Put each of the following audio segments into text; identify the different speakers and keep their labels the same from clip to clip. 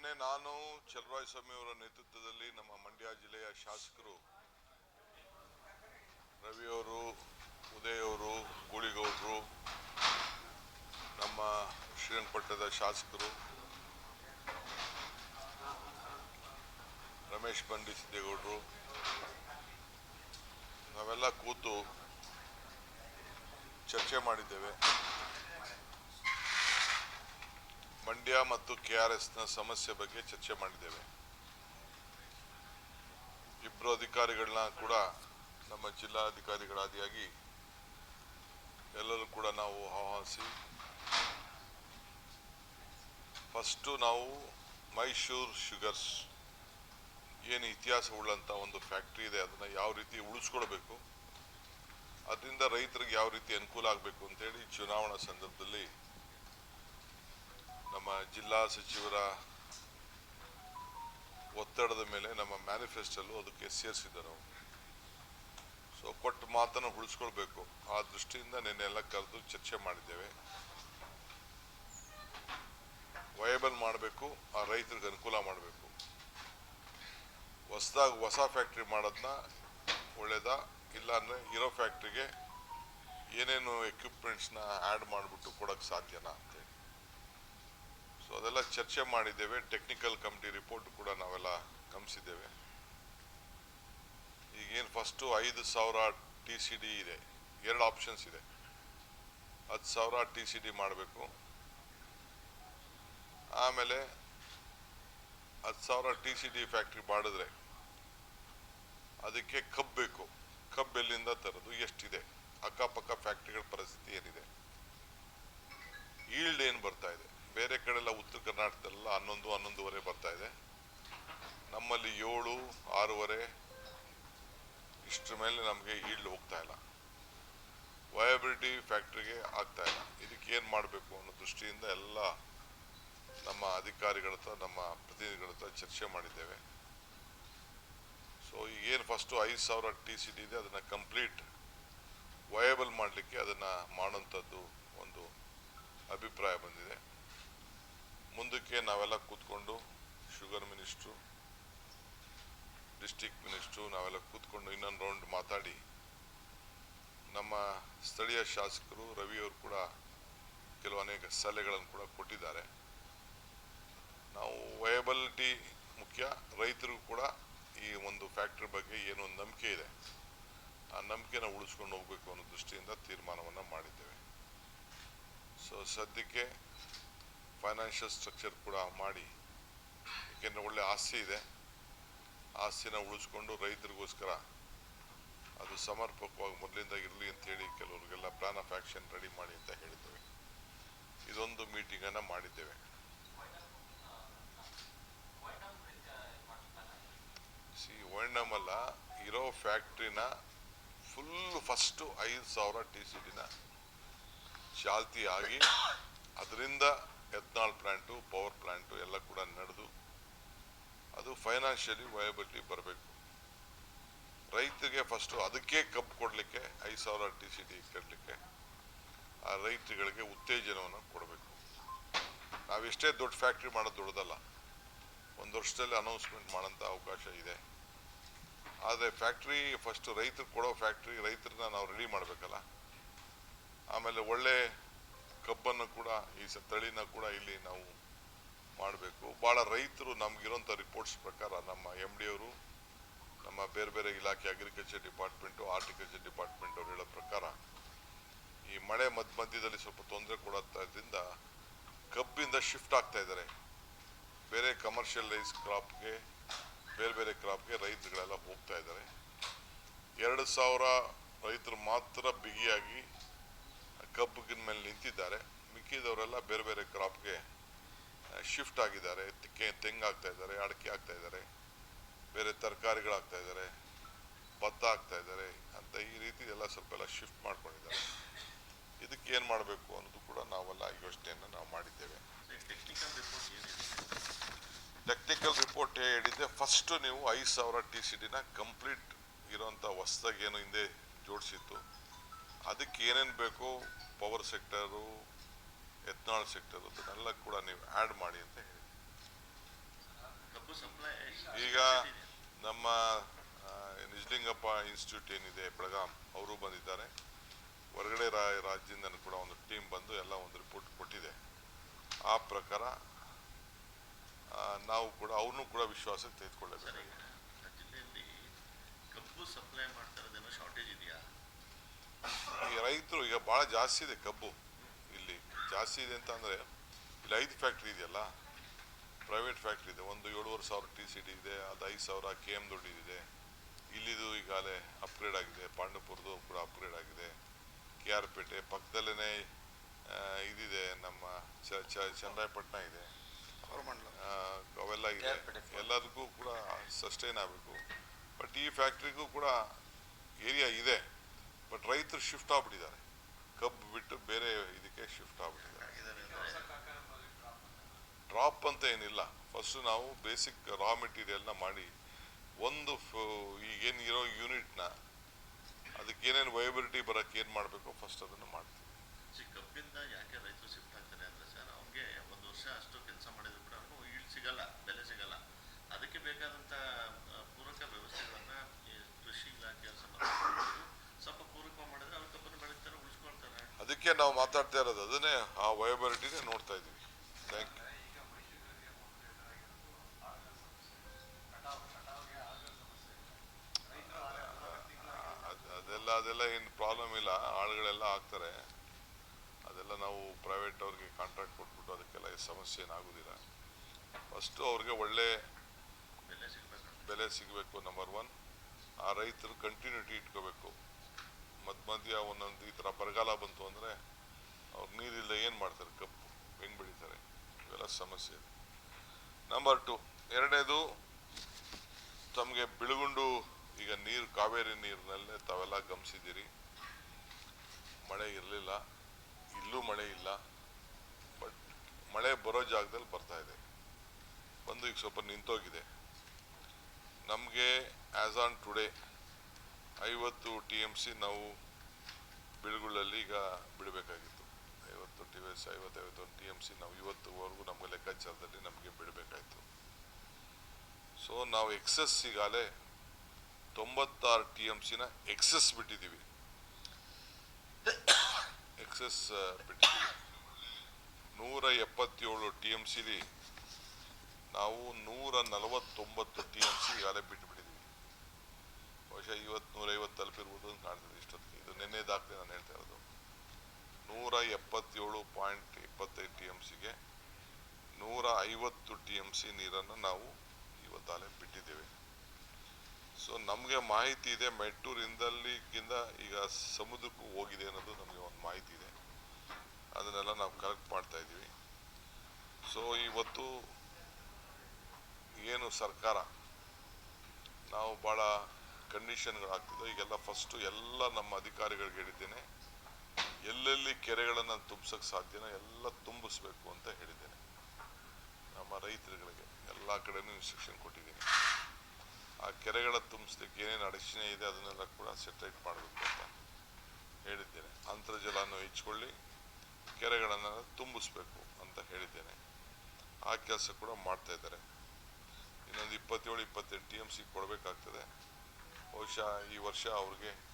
Speaker 1: ನಿನ್ನೆ ನಾನು ಸ್ವಾಮಿ ಅವರ ನೇತೃತ್ವದಲ್ಲಿ ನಮ್ಮ ಮಂಡ್ಯ ಜಿಲ್ಲೆಯ ಶಾಸಕರು ರವಿಯವರು ಉದಯ್ ಅವರು, ಗೂಳಿಗೌಡರು, ನಮ್ಮ ಶ್ರೀರಂಗಪಟ್ಟಣದ ಶಾಸಕರು, ರಮೇಶ್ ಬಂಡಿ ಸಿದ್ದೇಗೌಡರು, ನಾವೆಲ್ಲ ಕೂತು ಚರ್ಚೆ ಮಾಡಿದ್ದೇವೆ. ಮಂಡ್ಯ ಮತ್ತು ಕೆ ಆರ್ ಎಸ್ನ ಸಮಸ್ಯೆ ಬಗ್ಗೆ ಚರ್ಚೆ ಮಾಡಿದ್ದೇವೆ. ಇಬ್ಬರು ಅಧಿಕಾರಿಗಳನ್ನ ಕೂಡ ನಮ್ಮ ಜಿಲ್ಲಾಧಿಕಾರಿಗಳಾದಿಯಾಗಿ ಎಲ್ಲರೂ ಕೂಡ ನಾವು ಆಹ್ವಾನಿಸಿ, ಫಸ್ಟು ನಾವು ಮೈಸೂರು ಶುಗರ್ಸ್ ಏನು ಇತಿಹಾಸ ಉಳ್ಳಂಥ ಒಂದು ಫ್ಯಾಕ್ಟ್ರಿ ಇದೆ, ಅದನ್ನು ಯಾವ ರೀತಿ ಉಳಿಸ್ಕೊಳ್ಬೇಕು, ಅದರಿಂದ ರೈತರಿಗೆ ಯಾವ ರೀತಿ ಅನುಕೂಲ ಆಗಬೇಕು ಅಂತೇಳಿ ಚುನಾವಣಾ ಸಂದರ್ಭದಲ್ಲಿ ನಮ್ಮ ಜಿಲ್ಲಾ ಸಚಿವರ ಒತ್ತಡದ ಮೇಲೆ ನಮ್ಮ ಮ್ಯಾನಿಫೆಸ್ಟಲ್ಲೂ ಅದಕ್ಕೆ ಸೇರಿಸಿದ್ದೆ ನಾವು ಸೊ ಕೊಟ್ಟು ಮಾತನ್ನು ಉಳಿಸ್ಕೊಳ್ಬೇಕು. ಆ ದೃಷ್ಟಿಯಿಂದ ನಿನ್ನೆಲ್ಲ ಕರೆದು ಚರ್ಚೆ ಮಾಡಿದ್ದೇವೆ. ವಯಬಲ್ ಮಾಡಬೇಕು, ಆ ರೈತರಿಗೆ ಅನುಕೂಲ ಮಾಡಬೇಕು. ಹೊಸದಾಗಿ ಹೊಸ ಫ್ಯಾಕ್ಟ್ರಿ ಮಾಡೋದನ್ನ ಒಳ್ಳೆಯದ ಇಲ್ಲ ಅಂದರೆ ಇರೋ ಫ್ಯಾಕ್ಟ್ರಿಗೆ ಏನೇನು ಎಕ್ವಿಪ್ಮೆಂಟ್ಸ್ನ ಆ್ಯಡ್ ಮಾಡಿಬಿಟ್ಟು ಕೊಡೋಕ್ಕೆ ಸಾಧ್ಯನಾ? ಅದೆಲ್ಲ ಚರ್ಚೆ ಮಾಡಿದ್ದೇವೆ. ಟೆಕ್ನಿಕಲ್ ಕಮಿಟಿ ರಿಪೋರ್ಟ್ ಕೂಡ ನಾವೆಲ್ಲ ಗಮನಿಸಿದ್ದೇವೆ. ಈಗೇನು ಫಸ್ಟು ಐದು ಸಾವಿರ ಟಿ ಸಿ ಡಿ ಇದೆ. ಎರಡು ಆಪ್ಷನ್ಸ್ ಇದೆ. ಹತ್ತು ಸಾವಿರ ಟಿ ಸಿ ಡಿ ಮಾಡಬೇಕು. ಆಮೇಲೆ ಹತ್ತು ಸಾವಿರ ಟಿ ಸಿ ಡಿ ಫ್ಯಾಕ್ಟ್ರಿ ಮಾಡಿದ್ರೆ ಅದಕ್ಕೆ ಕಬ್ಬು ಬೇಕು. ಕಬ್ಬು ಎಲ್ಲಿಂದ ತರೋದು? ಎಷ್ಟಿದೆ? ಅಕ್ಕಪಕ್ಕ ಫ್ಯಾಕ್ಟ್ರಿಗಳ ಪರಿಸ್ಥಿತಿ ಏನಿದೆ? ಈಲ್ಡ್ ಏನು ಬರ್ತಾ ಇದೆ? ಬೇರೆ ಕಡೆಲ್ಲ ಉತ್ತರ ಕರ್ನಾಟಕದಲ್ಲ ಹನ್ನೊಂದು, ಹನ್ನೊಂದುವರೆ ಬರ್ತಾ ಇದೆ. ನಮ್ಮಲ್ಲಿ ಏಳು, ಆರೂವರೆ, ಇಷ್ಟರ ಮೇಲೆ ನಮಗೆ ಈಲ್ಡ್ ಹೋಗ್ತಾ ಇಲ್ಲ. ವಯಬಿಲಿಟಿ ಫ್ಯಾಕ್ಟ್ರಿಗೆ ಆಗ್ತಾ ಇಲ್ಲ. ಇದಕ್ಕೆ ಏನು ಮಾಡಬೇಕು ಅನ್ನೋ ದೃಷ್ಟಿಯಿಂದ ಎಲ್ಲ ನಮ್ಮ ಅಧಿಕಾರಿಗಳ ಹತ್ರ, ನಮ್ಮ ಪ್ರತಿನಿಧಿಗಳ ಹತ್ರ ಚರ್ಚೆ ಮಾಡಿದ್ದೇವೆ. ಸೊ ಈಗೇನು ಫಸ್ಟು ಐದು ಸಾವಿರ ಟಿ ಸಿ ಡಿ ಇದೆ, ಅದನ್ನು ಕಂಪ್ಲೀಟ್ ವಯಬಲ್ ಮಾಡಲಿಕ್ಕೆ ಅದನ್ನು ಮಾಡೋಂಥದ್ದು ಒಂದು ಅಭಿಪ್ರಾಯ ಬಂದಿದೆ. ಮುಂದಕ್ಕೆ ನಾವೆಲ್ಲ ಕೂತ್ಕೊಂಡು, ಶುಗರ್ ಮಿನಿಸ್ಟ್ರು, ಡಿಸ್ಟಿಕ್ ಮಿನಿಸ್ಟ್ರು, ನಾವೆಲ್ಲ ಕೂತ್ಕೊಂಡು ಇನ್ನೊಂದು ರೌಂಡ್ ಮಾತಾಡಿ, ನಮ್ಮ ಸ್ಥಳೀಯ ಶಾಸಕರು ರವಿಯವರು ಕೂಡ ಕೆಲವು ಅನೇಕ ಸಲಹೆಗಳನ್ನು ಕೂಡ ಕೊಟ್ಟಿದ್ದಾರೆ. ನಾವು ವಯಬಲಿಟಿ ಮುಖ್ಯ ರೈತರಿಗೂ ಕೂಡ ಈ ಒಂದು ಫ್ಯಾಕ್ಟ್ರಿ ಬಗ್ಗೆ ಏನೋ ಒಂದು ನಂಬಿಕೆ ಇದೆ, ಆ ನಂಬಿಕೆನ ಉಳಿಸ್ಕೊಂಡು ಹೋಗಬೇಕು ಅನ್ನೋ ದೃಷ್ಟಿಯಿಂದ ತೀರ್ಮಾನವನ್ನು ಮಾಡಿದ್ದೇವೆ. ಸೊ ಸದ್ಯಕ್ಕೆ ಫೈನಾನ್ಷಿಯಲ್ ಸ್ಟ್ರಕ್ಚರ್ ಕೂಡ ಮಾಡಿ, ಏಕೆಂದರೆ ಒಳ್ಳೆ ಆಸ್ತಿ ಇದೆ. ಆಸ್ತಿನ ಉಳಿಸ್ಕೊಂಡು ರೈತರಿಗೋಸ್ಕರ ಅದು ಸಮರ್ಪಕವಾಗಿ ಮೊದಲಿಂದ ಇರಲಿ ಅಂತೇಳಿ ಕೆಲವರಿಗೆಲ್ಲ ಪ್ಲಾನ್ ಆಫ್ ಆ್ಯಕ್ಷನ್ ರೆಡಿ ಮಾಡಿ ಅಂತ ಹೇಳಿದ್ದೇವೆ. ಇದೊಂದು ಮೀಟಿಂಗನ್ನು ಮಾಡಿದ್ದೇವೆ. ಸಿ ವರ್ಣಮಲ್ಲ ಇರೋ ಫ್ಯಾಕ್ಟ್ರಿನ ಫುಲ್ ಫಸ್ಟು ಐದು ಸಾವಿರ ಟಿ ಸಿ ಚಾಲ್ತಿ ಎತ್ನಾಲ್ ಪ್ಲ್ಯಾಂಟು ಪವರ್ ಪ್ಲ್ಯಾಂಟು ಎಲ್ಲ ಕೂಡ ನಡೆದು ಅದು ಫೈನಾನ್ಷಿಯಲಿ ವಯಬಿಲಿಟಿ ಬರಬೇಕು. ರೈತರಿಗೆ ಫಸ್ಟು ಅದಕ್ಕೆ ಕಬ್ಬು ಕೊಡಲಿಕ್ಕೆ, ಐದು ಸಾವಿರ ಟಿ ಸಿ ಡಿ ಕಟ್ಟಲಿಕ್ಕೆ ಆ ರೈತರುಗಳಿಗೆ ಉತ್ತೇಜನವನ್ನು ಕೊಡಬೇಕು. ನಾವೆಷ್ಟೇ ದೊಡ್ಡ ಫ್ಯಾಕ್ಟ್ರಿ ಮಾಡೋದು ದೊಡ್ಡದಲ್ಲ, ಒಂದು ವರ್ಷದಲ್ಲಿ ಅನೌನ್ಸ್ಮೆಂಟ್ ಮಾಡೋಂಥ ಅವಕಾಶ ಇದೆ. ಆದರೆ ಫ್ಯಾಕ್ಟ್ರಿ ಫಸ್ಟು ರೈತರು ಕೊಡೋ ಫ್ಯಾಕ್ಟ್ರಿ ರೈತರನ್ನ ನಾವು ರೆಡಿ ಮಾಡಬೇಕಲ್ಲ. ಆಮೇಲೆ ಒಳ್ಳೆ ಕಬ್ಬನ್ನು ಕೂಡ, ಈ ತಳಿನ ಕೂಡ ಇಲ್ಲಿ ನಾವು ಮಾಡಬೇಕು. ಭಾಳ ರೈತರು ನಮಗಿರೋಂಥ ರಿಪೋರ್ಟ್ಸ್ ಪ್ರಕಾರ ನಮ್ಮ ಎಂ ಡಿ ಅವರು, ನಮ್ಮ ಬೇರೆ ಬೇರೆ ಇಲಾಖೆ ಅಗ್ರಿಕಲ್ಚರ್ ಡಿಪಾರ್ಟ್ಮೆಂಟು ಆರ್ಟಿಕಲ್ಚರ್ ಡಿಪಾರ್ಟ್ಮೆಂಟ್ ಅವ್ರು ಹೇಳೋ ಪ್ರಕಾರ, ಈ ಮಳೆ ಮಧ್ಯ ಮಧ್ಯದಲ್ಲಿ ಸ್ವಲ್ಪ ತೊಂದರೆ ಕೊಡೋದ್ರಿಂದ ಕಬ್ಬಿಂದ ಶಿಫ್ಟ್ ಆಗ್ತಾ ಇದ್ದಾರೆ. ಬೇರೆ ಕಮರ್ಷಿಯಲೈಸ್ ಕ್ರಾಪ್ಗೆ ಬೇರೆ ಬೇರೆ ಕ್ರಾಪ್ಗೆ ರೈತರುಗಳೆಲ್ಲ ಹೋಗ್ತಾ ಇದ್ದಾರೆ. ಎರಡು ಸಾವಿರ ರೈತರು ಮಾತ್ರ ಬಿಗಿಯಾಗಿ ಕಬ್ಬಿನ ಮೇಲೆ ನಿಂತಿದ್ದಾರೆ. ಮಿಕ್ಕಿದವರೆಲ್ಲ ಬೇರೆ ಬೇರೆ ಕ್ರಾಪ್ಗೆ ಶಿಫ್ಟ್ ಆಗಿದ್ದಾರೆ. ತೆಂಗು ಆಗ್ತಾ ಇದ್ದಾರೆ, ಅಡಿಕೆ ಆಗ್ತಾ ಇದ್ದಾರೆ, ಬೇರೆ ತರಕಾರಿಗಳಾಗ್ತಾ ಇದ್ದಾರೆ, ಭತ್ತ ಆಗ್ತಾ ಇದ್ದಾರೆ ಅಂತ ಈ ರೀತಿ ಎಲ್ಲ ಸ್ವಲ್ಪ ಎಲ್ಲ ಶಿಫ್ಟ್ ಮಾಡ್ಕೊಂಡಿದ್ದಾರೆ. ಇದಕ್ಕೆ ಏನು ಮಾಡಬೇಕು ಅನ್ನೋದು ಕೂಡ ನಾವೆಲ್ಲ ಯೋಚನೆಯನ್ನು ನಾವು ಮಾಡಿದ್ದೇವೆ.
Speaker 2: ಟೆಕ್ನಿಕಲ್ ರಿಪೋರ್ಟ್
Speaker 1: ಹೇಳಿದ್ದೆ ಫಸ್ಟ್ ನೀವು ಐದು ಸಾವಿರ ಟಿ ಸಿ ಡಿನ ಕಂಪ್ಲೀಟ್ ಇರೋಂಥ ಹೊಸ್ದಾಗಿ ಏನು ಹಿಂದೆ ಜೋಡಿಸಿತ್ತು. ಅದಕ್ಕೆ ಏನೇನು ಬೇಕು? ಪವರ್ ಸೆಕ್ಟರು ಎಥನಾಲ್ ಸೆಕ್ಟರ್ ಅದನ್ನೆಲ್ಲ ಕೂಡ ನೀವು ಆ್ಯಡ್ ಮಾಡಿ ಅಂತ ಹೇಳಿ. ಈಗ ನಮ್ಮ ನಿಜಲಿಂಗಪ್ಪ ಇನ್ಸ್ಟಿಟ್ಯೂಟ್ ಏನಿದೆ ಬೆಳಗಾಂ ಅವರು ಬಂದಿದ್ದಾರೆ. ಹೊರಗಡೆ ರಾಜ್ಯದಿಂದ ಕೂಡ ಒಂದು ಟೀಮ್ ಬಂದು ಎಲ್ಲ ಒಂದು ರಿಪೋರ್ಟ್ ಕೊಟ್ಟಿದೆ. ಆ ಪ್ರಕಾರ ನಾವು ಕೂಡ ಅವ್ರನ್ನೂ ಕೂಡ ವಿಶ್ವಾಸಕ್ಕೆ ತೆಗೆದುಕೊಳ್ಳಬೇಕು.
Speaker 2: ಕಬ್ಬು ಸಪ್ಲೈ ಶಾರ್ಟೇಜ್ ಇದೆಯಾ?
Speaker 1: ರೈತರು ಈಗ ಭಾಳ ಜಾಸ್ತಿ ಇದೆ ಕಬ್ಬು. ಜಾಸ್ತಿ ಇದೆ ಅಂತ ಅಂದರೆ ಇಲ್ಲಿ ಐದು ಫ್ಯಾಕ್ಟ್ರಿ ಇದೆಯಲ್ಲ? ಪ್ರೈವೇಟ್ ಫ್ಯಾಕ್ಟ್ರಿ ಇದೆ. ಒಂದು ಏಳುವರೆ ಸಾವಿರ ಟಿ ಸಿ ಡಿ ಇದೆ ಅದು ಐದು ಸಾವಿರ ಕೆ ಎಂ ದೊಡ್ಡಿದೆ ಇಲ್ಲಿದು ಈಗಾಗಲೇ ಅಪ್ಗ್ರೇಡ್ ಆಗಿದೆ. ಪಾಂಡವಪುರದು ಕೂಡ ಅಪ್ಗ್ರೇಡ್ ಆಗಿದೆ. ಕೆ ಆರ್ ಪೇಟೆ ಪಕ್ಕದಲ್ಲೇ ಇದಿದೆ ನಮ್ಮ ಚ ಚ ಚನ್ನರಾಯಪಟ್ಟಣ ಇದೆ. ಅವೆಲ್ಲ ಇದೆ. ಎಲ್ಲದಕ್ಕೂ ಕೂಡ ಸಸ್ಟೈನ್ ಆಗಬೇಕು. ಬಟ್ ಈ ಫ್ಯಾಕ್ಟ್ರಿಗೂ ಕೂಡ ಏರಿಯಾ ಇದೆ. ಬಟ್ ರೈತರು ಶಿಫ್ಟ್ ಆಗ್ಬಿಟ್ಟಿದ್ದಾರೆ. ಕಬ್ಬು ಬಿಟ್ಟು ಬೇರೆ ಇದಕ್ಕೆ ಶಿಫ್ಟ್ ಆಗ್ಬಿಟ್ಟಿದ್ದಾರೆ
Speaker 2: ಆಗಿದ್ದಾರೆ ಅಂದರೆ
Speaker 1: ಡ್ರಾಪ್ ಅಂತ ಏನಿಲ್ಲ ಫಸ್ಟ್ ನಾವು ಬೇಸಿಕ್ ರಾ ಮೆಟೀರಿಯಲ್ನ ಮಾಡಿ ಒಂದು ಈಗೇನು ಇರೋ ಯೂನಿಟ್ನ ಅದಕ್ಕೆ ಏನೇನು ವೈಬಿಲಿಟಿ ಬರೋಕ್ಕೆ ಏನು ಮಾಡಬೇಕು ಫಸ್ಟ್ ಅದನ್ನು ಮಾಡ್ತೀವಿ.
Speaker 2: ಕಬ್ಬಿಂದ ಯಾಕೆ ರೈತರು ಶಿಫ್ಟ್ ಆಗ್ತಾರೆ ಅಂದರೆ ಸರ್ ಅವ್ನಿಗೆ ಒಂದು ವರ್ಷ ಅಷ್ಟು ಕೆಲಸ ಮಾಡಿದ್ರು ಕೂಡ ಅವನು ಈಲ್ಡ್ ಸಿಗಲ್ಲ ಬೆಲೆ ಸಿಗಲ್ಲ. ಅದಕ್ಕೆ ಬೇಕಾದಂಥ ಪೂರಕ ವ್ಯವಸ್ಥೆಗಳನ್ನು ಕೃಷಿ ಇಲಾಖೆ ಸಂಬಂಧಪಟ್ಟವರು ಸ್ವಲ್ಪ ಪೂರಕ ಮಾಡಿದ್ರೆ ಅವ್ರು ಕಬ್ಬನ್ನು ಬೆಳೀತಾರೆ ಉಳಿಸ್ಕೊಳ್ತಾರೆ.
Speaker 1: ಅದಕ್ಕೆ ನಾವು ಮಾತಾಡ್ತಾ ಇರೋದು ಅದನ್ನೇ ಆ ವಯಬಿಲಿಟಿನೇ ನೋಡ್ತಾ ಇದ್ದೀವಿ ಥ್ಯಾಂಕ್ ಯು ಅದೆಲ್ಲ ಏನು ಪ್ರಾಬ್ಲಮ್ ಇಲ್ಲ. ಆಳುಗಳೆಲ್ಲ ಆಗ್ತಾರೆ. ಅದೆಲ್ಲ ನಾವು ಪ್ರೈವೇಟ್ ಅವ್ರಿಗೆ ಕಾಂಟ್ರಾಕ್ಟ್ ಕೊಟ್ಬಿಟ್ಟು ಅದಕ್ಕೆಲ್ಲ ಸಮಸ್ಯೆ ಏನಾಗೋದಿಲ್ಲ ಫಸ್ಟು ಅವ್ರಿಗೆ ಒಳ್ಳೆ
Speaker 2: ಬೆಲೆ ಸಿಗಬೇಕು
Speaker 1: ನಂಬರ್ ಒನ್ ಆ ರೈತರು ಕಂಟಿನ್ಯೂಟಿ ಇಟ್ಕೋಬೇಕು. ಮಧ್ಯ ಮಧ್ಯ ಒಂದೊಂದು ಈ ಥರ ಬರಗಾಲ ಬಂತು ಅಂದರೆ ಅವ್ರು ನೀರಿಲ್ಲ ಏನು ಮಾಡ್ತಾರೆ? ಕಪ್ಪು ಹೆಂಗೆ ಬೆಳೀತಾರೆ? ಇವೆಲ್ಲ ಸಮಸ್ಯೆ ನಂಬರ್ ಟು ಎರಡನೇದು, ತಮಗೆ ಬಿಳುಗುಂಡು ಈಗ ನೀರು, ಕಾವೇರಿ ನೀರಿನಲ್ಲೇ ತಾವೆಲ್ಲ ಗಮನಿಸಿದ್ದೀರಿ ಮಳೆ ಇರಲಿಲ್ಲ. ಇಲ್ಲೂ ಮಳೆ ಇಲ್ಲ. ಬಟ್ ಮಳೆ ಬರೋ ಜಾಗದಲ್ಲಿ ಬರ್ತಾ ಇದೆ. ಬಂದು ಈಗ ಸ್ವಲ್ಪ ನಿಂತೋಗಿದೆ. ನಮಗೆ ಆ್ಯಸ್ ಆನ್ ಟುಡೇ ಐವತ್ತು ಟಿ ಎಂ ಸಿ ನಾವು ಬಿಳುಗುಳಲ್ಲಿ ಈಗ ಬಿಡಬೇಕಾಗಿತ್ತು. ಐವತ್ತು ಟಿ ಎಸ್ ಐವತ್ತೈವತ್ತೊಂದು ಟಿ ಎಂ ಸಿ ನಾವು ಇವತ್ತುವರೆಗೂ ನಮಗೆ ಲೆಕ್ಕಾಚಾರದಲ್ಲಿ ನಮಗೆ ಬಿಡಬೇಕಾಯ್ತು. ಸೊ ನಾವು ಎಕ್ಸಸ್ ಈಗಾಗಲೇ ತೊಂಬತ್ತಾರು ಟಿ ಎಂ ಸಿನ ಎಕ್ಸಸ್ ಬಿಟ್ಟಿದ್ದೀವಿ. ಎಕ್ಸಸ್ ಬಿಟ್ಟಿದ್ದೀವಿ. ನೂರ ಎಪ್ಪತ್ತೇಳು ಟಿ ಎಂ ಸಿಲಿ ನಾವು ನೂರ ನಲವತ್ತೊಂಬತ್ತು ಟಿ ಎಂ ಸಿ ಈಗಾಗಲೇ ಬಿಟ್ಟುಬಿಟ್ಟಿದ್ದೀವಿ ಬಹುಶಃ ಇವತ್ತು ನೂರೈವತ್ತು ತಲುಪಿರ್ಬೋದು ಅಂತ ಕಾಣ್ತದೆ ಇಷ್ಟೊತ್ತಿಗೆ. ಇದು ನಿನ್ನೆ ದಾಖಲೆ ನಾನು ಹೇಳ್ತಾ ಇರೋದು. ನೂರ ಎಪ್ಪತ್ತೇಳು ಪಾಯಿಂಟ್ ಇಪ್ಪತ್ತೈದು ಟಿ ಎಂ ಸಿಗೆ ನೂರ ಐವತ್ತು ಟಿ ಎಂ ಸಿ ನೀರನ್ನು ನಾವು ಇವತ್ತಾಗಲೇ ಬಿಟ್ಟಿದ್ದೇವೆ. ಸೊ ನಮಗೆ ಮಾಹಿತಿ ಇದೆ ಮೆಟ್ಟೂರಿಂದಲ್ಲಿಗಿಂತ ಈಗ ಸಮುದ್ರಕ್ಕೂ ಹೋಗಿದೆ ಅನ್ನೋದು ನಮಗೆ ಒಂದು ಮಾಹಿತಿ ಇದೆ. ಅದನ್ನೆಲ್ಲ ನಾವು ಕಲೆಕ್ಟ್ ಮಾಡ್ತಾ ಇದ್ದೀವಿ. ಸೊ ಇವತ್ತು ಏನು ಸರ್ಕಾರ ನಾವು ಭಾಳ ಕಂಡೀಷನ್ಗಳಾಗ್ತಿದೆ ಈಗೆಲ್ಲ ಫಸ್ಟು ಎಲ್ಲ ನಮ್ಮ ಅಧಿಕಾರಿಗಳಿಗೆ ಹೇಳಿದ್ದೇನೆ. ಎಲ್ಲೆಲ್ಲಿ ಕೆರೆಗಳನ್ನು ತುಂಬಿಸೋಕ್ಕೆ ಸಾಧ್ಯನೋ ಎಲ್ಲ ತುಂಬಿಸ್ಬೇಕು ಅಂತ ಹೇಳಿದ್ದೇನೆ. ನಮ್ಮ ರೈತರುಗಳಿಗೆ ಎಲ್ಲ ಕಡೆನೂ ಇನ್ಸ್ಟ್ರಕ್ಷನ್ ಕೊಟ್ಟಿದ್ದೀನಿ. ಆ ಕೆರೆಗಳ ತುಂಬಿಸ್ಲಿಕ್ಕೆ ಏನೇನು ಅಡಚಣೆ ಇದೆ ಅದನ್ನೆಲ್ಲ ಕೂಡ ಸೆಟ್ರೇಟ್ ಮಾಡಬೇಕು ಅಂತ ಹೇಳಿದ್ದೇನೆ. ಅಂತರ್ಜಲವನ್ನು ಹೆಚ್ಚಿಕೊಳ್ಳಿ ಕೆರೆಗಳನ್ನು ತುಂಬಿಸ್ಬೇಕು ಅಂತ ಹೇಳಿದ್ದೇನೆ. ಆ ಕೆಲಸ ಕೂಡ ಮಾಡ್ತಾ ಇದ್ದಾರೆ. ಇನ್ನೊಂದು ಇಪ್ಪತ್ತೇಳು, ಇಪ್ಪತ್ತೆಂಟು ಟಿ ಎಂ ಸಿ ಕೊಡಬೇಕಾಗ್ತದೆ. ಬಹುಶಃ ಈ ವರ್ಷ ಅವ್ರಿಗೆ ಏನು?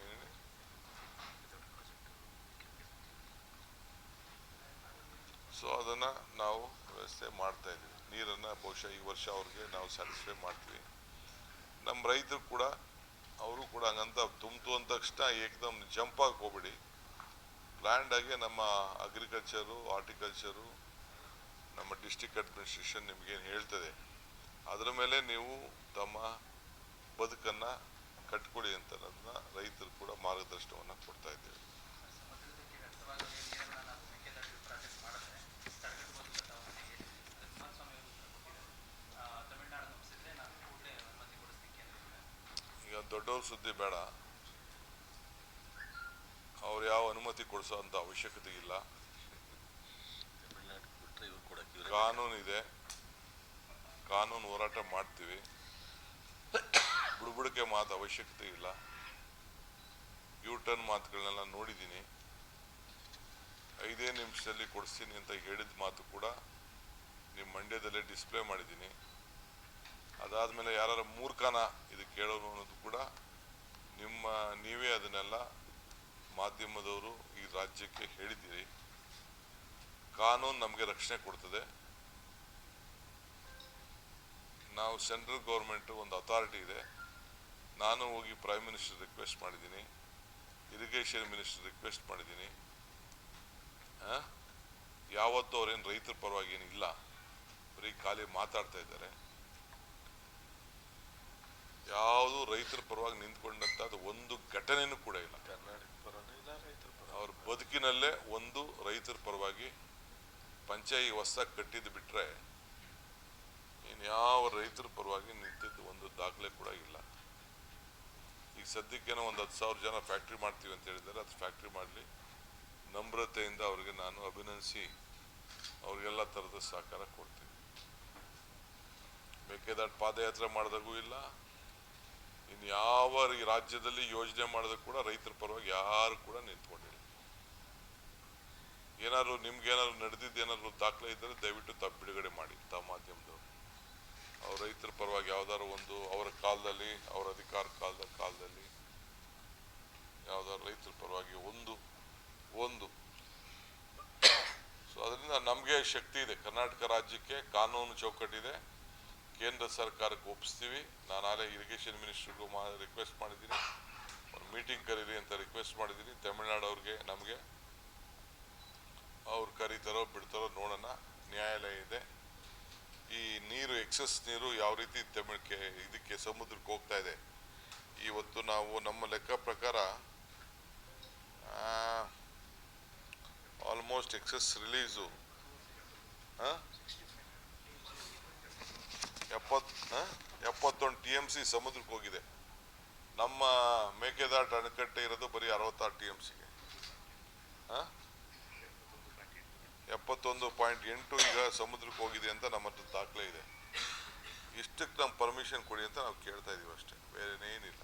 Speaker 1: ಏನ್ ಹೇಳಿ? ಸೊ ಅದನ್ನು ನಾವು ವ್ಯವಸ್ಥೆ ಮಾಡ್ತಾ ಇದ್ದೀವಿ ನೀರನ್ನು ಬಹುಶಃ ಈ ವರ್ಷ ಅವ್ರಿಗೆ ನಾವು ಸ್ಯಾಟಿಸ್ಫೈ ಮಾಡ್ತೀವಿ. ನಮ್ಮ ರೈತರು ಕೂಡ, ಅವರು ಕೂಡ ಹಂಗಂತ ತುಂಬಿತು ಅಂದ ತಕ್ಷಣ ಏಕದಮ್ ಜಂಪ್ ಆಗಿ ಹೋಗ್ಬಿಡಿ. ಪ್ಲ್ಯಾಂಡ್ ಆಗಿ ನಮ್ಮ ಅಗ್ರಿಕಲ್ಚರು ಹಾರ್ಟಿಕಲ್ಚರು ನಮ್ಮ ಡಿಸ್ಟಿಕ್ ಅಡ್ಮಿನಿಸ್ಟ್ರೇಷನ್ ನಿಮಗೇನು ಹೇಳ್ತದೆ, ಅದರ ಮೇಲೆ ನೀವು ತಮ್ಮ ಬದುಕನ್ನು ಕಟ್ಕೊಳ್ಳಿ ಅಂತ ಅದನ್ನ ರೈತರು ಕೂಡ ಮಾರ್ಗದರ್ಶನವನ್ನು ಕೊಡ್ತಾ ಇದ್ದೇವೆ
Speaker 3: ಸಮುದ್ರಕ್ಕೆ ವ್ಯಕ್ತವಾದ ನೀರನ್ನ ನಾವು ಮೇಕೆದಾಟು ಪ್ರಾಜೆಕ್ಟ್ ಮಾಡಿದ್ರೆ ತಡೆಗಟ್ಟಬಹುದು ಕಟಾವಣೆಗೆ ಅದಕ್ಕೆ ಕುಮಾರಸ್ವಾಮಿ ಅವರು ಉತ್ತರ ಕೊಟ್ಟಿದ್ದಾರೆ ಆ, ತಮಿಳ್ನಾಡು ಮುಗಿಸಿದ್ರೆ ನಾವು ಕೂಡಲೇ ಅನುಮತಿ ಕೊಡಿಸ್ಲಿಕ್ಕೆ ಅಂತ ಹೇಳಿದ್ದಾರೆ.
Speaker 1: ಈಗ ದೊಡ್ಡವ್ರ ಸುದ್ದಿ ಬೇಡ. ಅವ್ರು ಯಾವ ಅನುಮತಿ ಕೊಡಿಸೋ ಅಂತ ಅವಶ್ಯಕತೆ ಇಲ್ಲ. ಕಾನೂನು ಇದೆ. ಕಾನೂನು ಹೋರಾಟ ಮಾಡ್ತೀವಿ. ಬುಡ್ಬುಡಿಕೆ ಮಾತು ಅವಶ್ಯಕತೆ ಇಲ್ಲ. ಯೂ ಟರ್ನ್ ಮಾತುಗಳನ್ನೆಲ್ಲ ನೋಡಿದ್ದೀನಿ. ಐದೇ ನಿಮಿಷದಲ್ಲಿ ಕೊಡಿಸ್ತೀನಿ ಅಂತ ಹೇಳಿದ ಮಾತು ಕೂಡ ನಿಮ್ಮ ಮಂಡ್ಯದಲ್ಲೇ ಡಿಸ್ಪ್ಲೇ ಮಾಡಿದ್ದೀನಿ. ಅದಾದಮೇಲೆ ಯಾರು ಮೂರ್ಖನ ಇದು ಕೇಳೋರು ಅನ್ನೋದು ಕೂಡ ನಿಮ್ಮ, ನೀವೇ ಅದನ್ನೆಲ್ಲ ಮಾಧ್ಯಮದವರು ಈ ರಾಜ್ಯಕ್ಕೆ ಹೇಳಿದ್ದೀರಿ. ಕಾನೂನು ನಮಗೆ ರಕ್ಷಣೆ ಕೊಡ್ತದೆ. ನಾವು ಸೆಂಟ್ರಲ್ ಗೌರ್ಮೆಂಟ್ ಒಂದು ಅಥಾರಿಟಿ ಇದೆ. ನಾನು ಹೋಗಿ ಪ್ರೈಮ್ ಮಿನಿಸ್ಟರ್ ರಿಕ್ವೆಸ್ಟ್ ಮಾಡಿದ್ದೀನಿ. ಇರಿಗೇಷನ್ ಮಿನಿಸ್ಟರ್ ರಿಕ್ವೆಸ್ಟ್ ಮಾಡಿದ್ದೀನಿ? ಯಾವತ್ತೂ ಅವ್ರೇನು ರೈತರ ಪರವಾಗಿ ಏನಿಲ್ಲ. ಬರೀ ಖಾಲಿ ಮಾತಾಡ್ತಾ ಇದ್ದಾರೆ. ಯಾವುದು ರೈತರ ಪರವಾಗಿ ನಿಂತ್ಕೊಂಡಂತ ಒಂದು ಘಟನೆನೂ ಕೂಡ ಇಲ್ಲ.
Speaker 4: ಕರ್ನಾಟಕ ಪರನೇ ಇಲ್ಲ ರೈತರ ಪರ
Speaker 1: ಅವ್ರ ಬದುಕಿನಲ್ಲೇ ಒಂದು ರೈತರ ಪರವಾಗಿ ಪಂಚಾಯಿ ಹೊಸ ಕಟ್ಟಿದ್ದು ಬಿಟ್ರೆ ಇನ್ಯಾವ ರೈತರ ಪರವಾಗಿ ನಿಂತಿದ್ದು ಒಂದು ದಾಖಲೆ ಕೂಡ ಇಲ್ಲ. ಈಗ ಸದ್ಯಕ್ಕೇನೋ ಒಂದು ಹತ್ತು ಸಾವಿರ ಜನ ಫ್ಯಾಕ್ಟ್ರಿ ಮಾಡ್ತೀವಿ ಅಂತ ಹೇಳಿದ್ದಾರೆ ಅದು ಫ್ಯಾಕ್ಟ್ರಿ ಮಾಡಲಿ. ನಮ್ರತೆಯಿಂದ ಅವ್ರಿಗೆ ನಾನು ಅಭಿನಂದಿಸಿ ಅವ್ರಿಗೆಲ್ಲ ಥರದ ಸಹಕಾರ ಕೊಡ್ತೀನಿ. ಮೇಕೆದಾಟು ಪಾದಯಾತ್ರೆ ಮಾಡಿದಾಗೂ ಇಲ್ಲ. ಇನ್ನು ಯಾವ ರಾಜ್ಯದಲ್ಲಿ ಯೋಜನೆ ಮಾಡಿದ್ರು ಕೂಡ ರೈತರ ಪರವಾಗಿ ಯಾರು ಕೂಡ ನಿಂತ್ಕೊಂಡಿಲ್ಲ. ಏನಾದ್ರು ನಿಮ್ಗೆ ಏನಾದ್ರು ನಡೆದಿದ್ದು ಏನಾದ್ರು ದಾಖಲೆ ಇದ್ದರೆ ದಯವಿಟ್ಟು ತಾವು ಬಿಡುಗಡೆ ಮಾಡಿ ತಮ್ಮ ಮಾಧ್ಯಮದವರು. ಅವ್ರ ರೈತರ ಪರವಾಗಿ ಯಾವ್ದಾದ್ರು ಒಂದು, ಅವರ ಕಾಲದಲ್ಲಿ, ಅವರ ಅಧಿಕಾರ ಕಾಲದ ಕಾಲದಲ್ಲಿ ಯಾವ್ದಾದ್ರು ರೈತರ ಪರವಾಗಿ ಒಂದು ಒಂದು. ಸೊ ಅದರಿಂದ ನಮಗೆ ಶಕ್ತಿ ಇದೆ. ಕರ್ನಾಟಕ ರಾಜ್ಯಕ್ಕೆ ಕಾನೂನು ಚೌಕಟ್ಟಿದೆ. ಕೇಂದ್ರ ಸರ್ಕಾರಕ್ಕೆ ಒಪ್ಪಿಸ್ತೀವಿ ನಾನು ಆಗಲೇ ಇರಿಗೇಷನ್ ಮಿನಿಸ್ಟ್ರಿಗೂ ಮಾ ರಿಕ್ವೆಸ್ಟ್ ಮಾಡಿದ್ದೀನಿ. ಒಂದು ಮೀಟಿಂಗ್ ಕರೀರಿ ಅಂತ ರಿಕ್ವೆಸ್ಟ್ ಮಾಡಿದ್ದೀನಿ. ತಮಿಳ್ನಾಡು ಅವ್ರಿಗೆ, ನಮಗೆ. ಅವ್ರು ಕರೀತಾರೋ ಬಿಡ್ತಾರೋ ನೋಡೋಣ. ನ್ಯಾಯಾಲಯ ಇದೆ. ಈ ನೀರು ಎಕ್ಸಸ್ ನೀರು ಯಾವ ರೀತಿ ತಮಿಳ್ಕೆ, ಇದಕ್ಕೆ ಸಮುದ್ರಕ್ಕೆ ಹೋಗ್ತಾ ಇದೆ. ಇವತ್ತು ನಾವು ನಮ್ಮ ಲೆಕ್ಕ ಪ್ರಕಾರ ಆಲ್ಮೋಸ್ಟ್ ಎಕ್ಸಸ್ ರಿಲೀಸು ಎಪ್ಪತ್ ಆ? ಎಪ್ಪತ್ತೊಂದು ಟಿ ಎಂ ಸಿ ಸಮುದ್ರಕ್ಕೆ ಹೋಗಿದೆ. ನಮ್ಮ ಮೇಕೆದಾಟ ಅಣೆಕಟ್ಟೆ ಇರೋದು ಬರೀ ಅರವತ್ತಾರು ಟಿ ಎಂ ಸಿಗೆ. ಎಪ್ಪತ್ತೊಂದು ಪಾಯಿಂಟ್ ಎಂಟು ಈಗ ಸಮುದ್ರಕ್ಕೆ ಹೋಗಿದೆ ಅಂತ ನಮ್ಮ ಹತ್ರ ದಾಖಲೆ ಇದೆ. ಇಷ್ಟಕ್ಕೆ ನಮ್ಮ ಪರ್ಮಿಷನ್ ಕೊಡಿ ಅಂತ ನಾವು ಕೇಳ್ತಾ ಇದೀವಿ ಅಷ್ಟೇ. ಬೇರೆನೇನಿಲ್ಲ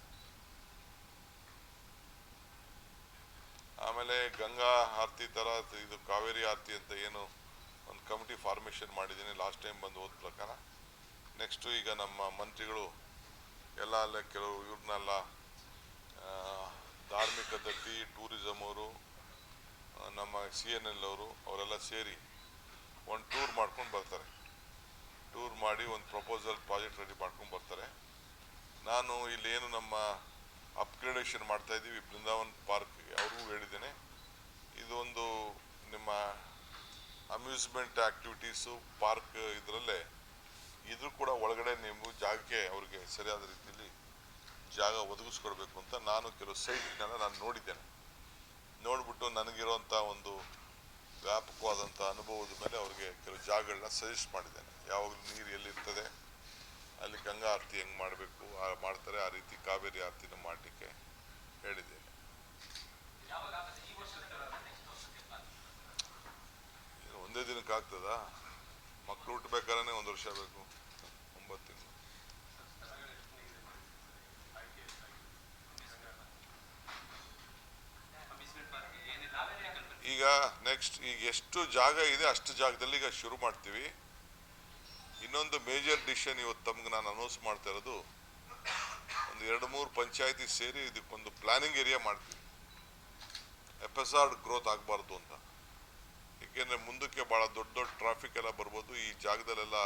Speaker 1: ಆಮೇಲೆ ಗಂಗಾ ಆರತಿ ಥರ ಇದು ಕಾವೇರಿ ಆರತಿ ಅಂತ ಏನು ಒಂದು ಕಮಿಟಿ ಫಾರ್ಮೇಷನ್ ಮಾಡಿದ್ದೀನಿ. ಲಾಸ್ಟ್ ಟೈಮ್ ಬಂದು ಹೋದ ಪ್ರಕಾರ. ನೆಕ್ಸ್ಟು ಈಗ ನಮ್ಮ ಮಂತ್ರಿಗಳು ಎಲ್ಲ ಅಲ್ಲ ಕೆಲವು ಇವ್ರನ್ನೆಲ್ಲ ಧಾರ್ಮಿಕ ದತ್ತಿ ಟೂರಿಸಮ್ ಅವರು ನಮ್ಮ ಸಿ ಎನ್ ಎಲ್ ಅವರು, ಅವರೆಲ್ಲ ಸೇರಿ ಒಂದು ಟೂರ್ ಮಾಡ್ಕೊಂಡು ಬರ್ತಾರೆ. ಟೂರ್ ಮಾಡಿ ಒಂದು ಪ್ರಪೋಸಲ್ ಪ್ರಾಜೆಕ್ಟ್ ರೆಡಿ ಮಾಡ್ಕೊಂಡು ಬರ್ತಾರೆ. ನಾನು ಇಲ್ಲಿ ಏನು ನಮ್ಮ ಅಪ್ಗ್ರೇಡೇಷನ್ ಮಾಡ್ತಾ ಇದ್ದೀವಿ, ಬೃಂದಾವನ್ ಪಾರ್ಕ್ ಅವ್ರಿಗೂ ಹೇಳಿದ್ದೇನೆ. ಇದೊಂದು ನಿಮ್ಮ ಅಮ್ಯೂಸ್ಮೆಂಟ್ ಆ್ಯಕ್ಟಿವಿಟೀಸು ಪಾರ್ಕ್ ಇದರಲ್ಲೇ ಇದ್ರ ಕೂಡ ಒಳಗಡೆ ನೀವು ಜಾಗಕ್ಕೆ ಅವ್ರಿಗೆ ಸರಿಯಾದ ರೀತಿಯಲ್ಲಿ ಜಾಗ ಒದಗಿಸ್ಕೊಡ್ಬೇಕು ಅಂತ ನಾನು ಕೆಲವು ಸೈಟ್ನೆಲ್ಲ ನಾನು ನೋಡಿದ್ದೇನೆ. ನೋಡ್ಬಿಟ್ಟು ನನಗಿರೋಂಥ ಒಂದು ವ್ಯಾಪಕವಾದಂಥ ಅನುಭವದ ಮೇಲೆ ಅವ್ರಿಗೆ ಕೆಲವು ಜಾಗಗಳನ್ನ ಸಜೆಸ್ಟ್ ಮಾಡಿದ್ದೇನೆ. ಯಾವಾಗಲೂ ನೀರು ಎಲ್ಲಿರ್ತದೆ ಅಲ್ಲಿ ಗಂಗಾ ಆರತಿ ಹೆಂಗೆ ಮಾಡಬೇಕು ಮಾಡ್ತಾರೆ ಆ ರೀತಿ ಕಾವೇರಿ ಆರತಿನ ಮಾಡಲಿಕ್ಕೆ ಹೇಳಿದ್ದೇನೆ. ಒಂದೇ ದಿನಕ್ಕೆ ಆಗ್ತದಾ ಮಕ್ಕಳು ಹುಟ್ಟಬೇಕಾದ್ರೆ ಒಂದು ವರ್ಷ ಬೇಕು. ಒಂಬತ್ತು ತಿಂಗಳು ಈಗ ನೆಕ್ಸ್ಟ್ ಈಗ ಎಷ್ಟು ಜಾಗ ಇದೆ ಅಷ್ಟು ಜಾಗದಲ್ಲಿ ಈಗ ಶುರು ಮಾಡ್ತೀವಿ. ಇನ್ನೊಂದು ಮೇಜರ್ ಡಿಸಿಷನ್ ಇವತ್ತು ತಮ್ಗೆ ನಾನು ಅನೌನ್ಸ್ ಮಾಡ್ತಾ ಇರೋದು. ಒಂದು ಎರಡು ಮೂರು ಪಂಚಾಯತಿ ಸೇರಿ ಇದಕ್ಕೊಂದು ಪ್ಲಾನಿಂಗ್ ಏರಿಯಾ ಮಾಡ್ತೀವಿ. ಎಫ್ ಎಸ್ ಆರ್ ಗ್ರೋತ್ ಆಗಬಾರ್ದು ಅಂತ. ಏಕೆಂದರೆ ಮುಂದಕ್ಕೆ ಭಾಳ ದೊಡ್ಡ ದೊಡ್ಡ ಟ್ರಾಫಿಕ್ ಎಲ್ಲ ಬರ್ಬೋದು. ಈ ಜಾಗದಲ್ಲೆಲ್ಲ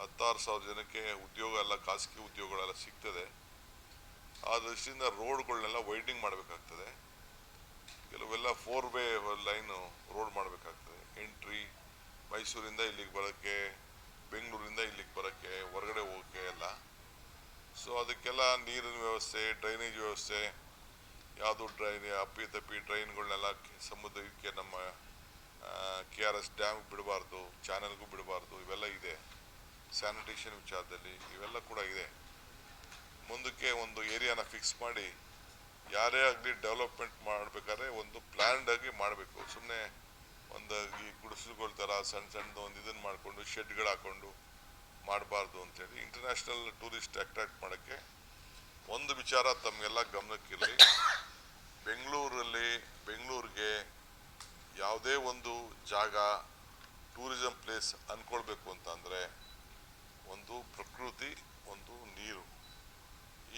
Speaker 1: ಹತ್ತಾರು ಸಾವಿರ ಜನಕ್ಕೆ ಉದ್ಯೋಗ ಎಲ್ಲ, ಖಾಸಗಿ ಉದ್ಯೋಗಗಳೆಲ್ಲ ಸಿಗ್ತದೆ. ಆ ದೃಷ್ಟಿಯಿಂದ ರೋಡ್ಗಳನ್ನೆಲ್ಲ ವೈಡಿಂಗ್ ಮಾಡಬೇಕಾಗ್ತದೆ. ಕೆಲವೆಲ್ಲ ಫೋರ್ ವೇ ಲೈನು ರೋಡ್ ಮಾಡಬೇಕಾಗ್ತದೆ. ಎಂಟ್ರಿ ಮೈಸೂರಿಂದ ಇಲ್ಲಿಗೆ ಬರೋಕ್ಕೆ, ಬೆಂಗಳೂರಿಂದ ಇಲ್ಲಿಗೆ ಬರೋಕ್ಕೆ, ಹೊರಗಡೆ ಹೋಗೋಕ್ಕೆ ಎಲ್ಲ. ಸೊ ಅದಕ್ಕೆಲ್ಲ ನೀರಿನ ವ್ಯವಸ್ಥೆ ಡ್ರೈನೇಜ್ ವ್ಯವಸ್ಥೆ, ಯಾವುದು ಡ್ರೈನ್ ಅಪ್ಪಿ ತಪ್ಪಿ ಡ್ರೈನ್ಗಳನ್ನೆಲ್ಲ ಸಮುದ್ರಕ್ಕೆ ನಮ್ಮ ಕೆ ಆರ್ ಎಸ್ ಡ್ಯಾಮ್ ಬಿಡಬಾರ್ದು, ಚಾನಲ್ಗೂ ಬಿಡಬಾರ್ದು, ಇವೆಲ್ಲ ಇದೆ. ಸ್ಯಾನಿಟೇಷನ್ ವಿಚಾರದಲ್ಲಿ ಇವೆಲ್ಲ ಕೂಡ ಇದೆ. ಮುಂದಕ್ಕೆ ಒಂದು ಏರಿಯಾನ ಫಿಕ್ಸ್ ಮಾಡಿ, ಯಾರೇ ಆಗಲಿ ಡೆವಲಪ್ಮೆಂಟ್ ಮಾಡಬೇಕಾದ್ರೆ ಒಂದು ಪ್ಲ್ಯಾನ್ಡ್ ಆಗಿ ಮಾಡಬೇಕು. ಸುಮ್ಮನೆ ಒಂದು ಈ ಗುಡಿಸಲುಗಳ ಥರ ಸಣ್ಣ ಸಣ್ಣದು ಒಂದು ಇದನ್ನು ಮಾಡಿಕೊಂಡು, ಶೆಡ್ಗಳು ಹಾಕ್ಕೊಂಡು ಮಾಡಬಾರ್ದು ಅಂತೇಳಿ ಇಂಟರ್ನ್ಯಾಷನಲ್ ಟೂರಿಸ್ಟ್ ಅಟ್ರಾಕ್ಟ್ ಮಾಡೋಕ್ಕೆ ಒಂದು ವಿಚಾರ ತಮಗೆಲ್ಲ ಗಮನಕ್ಕಿರಲಿ. ಬೆಂಗಳೂರಲ್ಲಿ, ಬೆಂಗಳೂರಿಗೆ ಯಾವುದೇ ಒಂದು ಜಾಗ ಟೂರಿಸಂ ಪ್ಲೇಸ್ ಅಂದ್ಕೊಳ್ಬೇಕು ಅಂತಂದರೆ ಒಂದು ಪ್ರಕೃತಿ, ಒಂದು ನೀರು.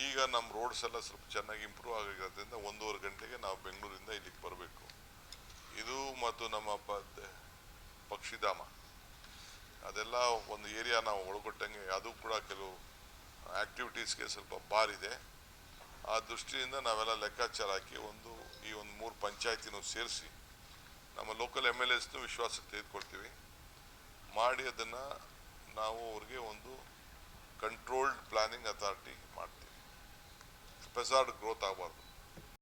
Speaker 1: ಈಗ ನಮ್ಮ ರೋಡ್ಸ್ ಎಲ್ಲ ಸ್ವಲ್ಪ ಚೆನ್ನಾಗಿ ಇಂಪ್ರೂವ್ ಆಗಿರೋದ್ರಿಂದ ಒಂದೂವರೆ ಗಂಟೆಗೆ ನಾವು ಬೆಂಗಳೂರಿಂದ ಇಲ್ಲಿಗೆ ಬರಬೇಕು. ಇದು ಮತ್ತು ನಮ್ಮ ಪ, ಪಕ್ಷಿಧಾಮ. ಅದೆಲ್ಲ ಒಂದು ಏರಿಯಾ ನಾವು ಒಳಗೊಟ್ಟಂಗೆ ಅದು ಕೂಡ ಕೆಲವು ಆ್ಯಕ್ಟಿವಿಟೀಸ್ಗೆ ಸ್ವಲ್ಪ ಬಾರಿದೆ ಆ ದೃಷ್ಟಿಯಿಂದ ನಾವೆಲ್ಲ ಲೆಕ್ಕಾಚಾರ ಹಾಕಿ ಒಂದು ಈ ಒಂದು ಮೂರು ಪಂಚಾಯತಿನೂ ಸೇರಿಸಿ ನಮ್ಮ ಲೋಕಲ್ ಎಂ ಎಲ್ ಎಸ್ನು ವಿಶ್ವಾಸಕ್ಕೆ ತೆಗೆದುಕೊಳ್ತೀವಿ. ಮಾಡಿ ಅದನ್ನು ನಾವು ಅವ್ರಿಗೆ ಒಂದು ಕಂಟ್ರೋಲ್ಡ್ ಪ್ಲಾನಿಂಗ್ ಅಥಾರಿಟಿ ಮಾಡ್ತೀವಿ. ಸ್ಪೆಸಾರ್ಡ್ ಗ್ರೋತ್ ಆಗಬಾರ್ದು.